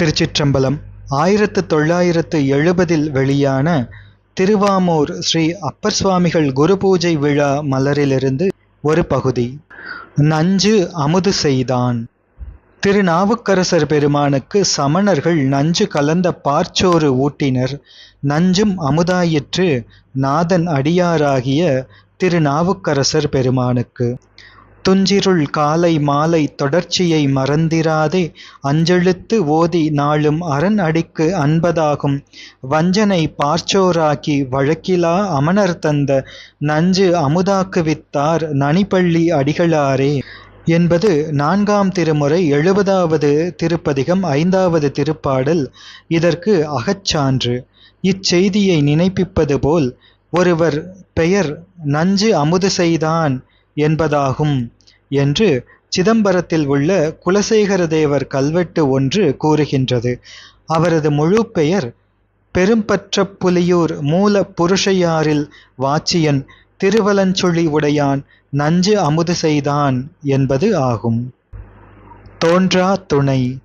திருச்சிற்றம்பலம் ஆயிரத்து தொள்ளாயிரத்து எழுபதில் வெளியான திருவாமூர் ஸ்ரீ அப்பர் சுவாமிகள் குரு பூஜை விழா மலரிலிருந்து ஒரு பகுதி. நஞ்சு அமுது செய்தான். திருநாவுக்கரசர் பெருமானுக்கு சமணர்கள் நஞ்சு கலந்த பார்ச்சோறு ஊட்டினர். நஞ்சும் அமுதாயிற்று நாதன் அடியாராகிய திருநாவுக்கரசர் பெருமானுக்கு. துஞ்சிருள் காலை மாலை தொடர்ச்சியை மறந்திராதே. அஞ்செழுத்து ஓதி நாளும் அரண் அடிக்கு அன்பதாகும். வஞ்சனை பார்ச்சோராக்கி வழக்கிலா அமணர் தந்த நஞ்சு அமுதாக்குவித்தார் நனிப்பள்ளி அடிகளாரே. என்பது நான்காம் திருமுறை எழுபதாவது திருப்பதிகம் ஐந்தாவது திருப்பாடல். இதற்கு அகச்சான்று. இச்செய்தியை நினைப்பிப்பது போல் ஒருவர் பெயர் நஞ்சு அமுது செய்தான். என்பதாகும் என்று சிதம்பரத்தில் உள்ள குலசேகர தேவர் கல்வெட்டு ஒன்று கூறுகின்றது. அவரது முழு பெயர் பெரும்பற்ற புலியூர் மூல புருஷையாரில் வாச்சியன் திருவலஞ்சுழி உடையான் நஞ்சு அமுது செய்தான் என்பது ஆகும். தோன்றா துணை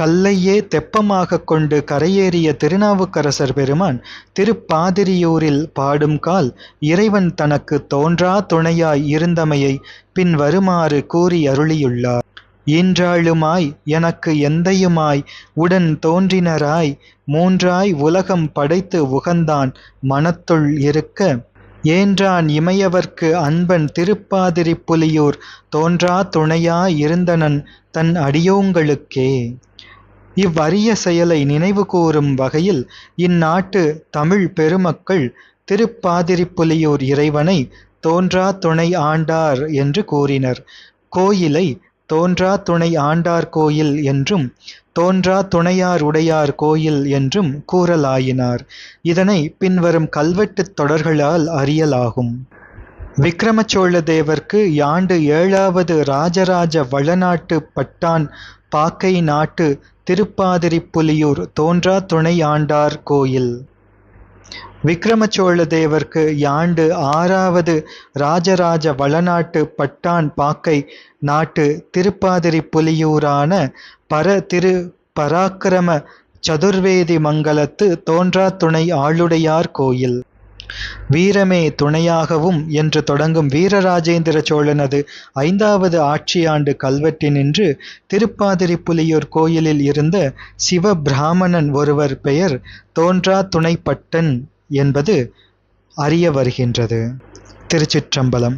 கல்லையே தெப்பமாக கொண்டு கரையேறிய திருநாவுக்கரசர் பெருமான் திருப்பாதிரியூரில் பாடும் கால் இறைவன் தனக்கு தோன்றா துணையாய் இருந்தமையை பின் வருமாறு கூறி அருளியுள்ளார். ஈன்றாளுமாய் எனக்கு எந்தையுமாய் உடன் தோன்றினராய் மூன்றாய் உலகம் படைத்து உகந்தான் மனத்துள் இருக்க ஏன்றான் இமையவர்க்கு அன்பன் திருப்பாதிரி புலியூர் தோன்றா துணையாயிருந்தனன் தன் அடியோங்களுக்கே? இவ்வரிய செயலை நினைவு கூறும் வகையில் இந்நாட்டு தமிழ் பெருமக்கள் திருப்பாதிரிப்புலியூர் இறைவனை தோன்றா துணை ஆண்டார் என்று கூறினர். கோயிலை தோன்றா துணை ஆண்டார் கோயில் என்றும் தோன்றா துணையார் உடையார் கோயில் என்றும் கூறலாயினார். இதனை பின்வரும் கல்வெட்டுத் தொடர்களால் அறியலாகும். விக்ரமச்சோழ தேவர்க்கு யாண்டு ஏழாவது ராஜராஜ வளநாட்டு பட்டான் பாக்கை நாட்டு திருப்பாதிரி புலியூர் தோன்றா துணை ஆண்டார் கோயில். விக்ரமச்சோழ தேவர்க்கு யாண்டு ஆறாவது ராஜராஜ வளநாட்டு பட்டான் பாக்கை நாட்டு திருப்பாதிரி புலியூரான பர திரு பராக்கிரம சதுர்வேதி மங்கலத்து தோன்றா துணை ஆளுடையார் கோயில். வீரமே துணையாகவும் என்று தொடங்கும் வீரராஜேந்திர சோழனது ஐந்தாவது ஆட்சியாண்டு கல்வெட்டினின்று திருப்பாதிரி புலியூர் கோயிலில் இருந்த சிவ பிராமணன் ஒருவர் பெயர் தோன்றா துணைப்பட்டன் என்பது அறிய வருகின்றது. திருச்சிற்றம்பலம்.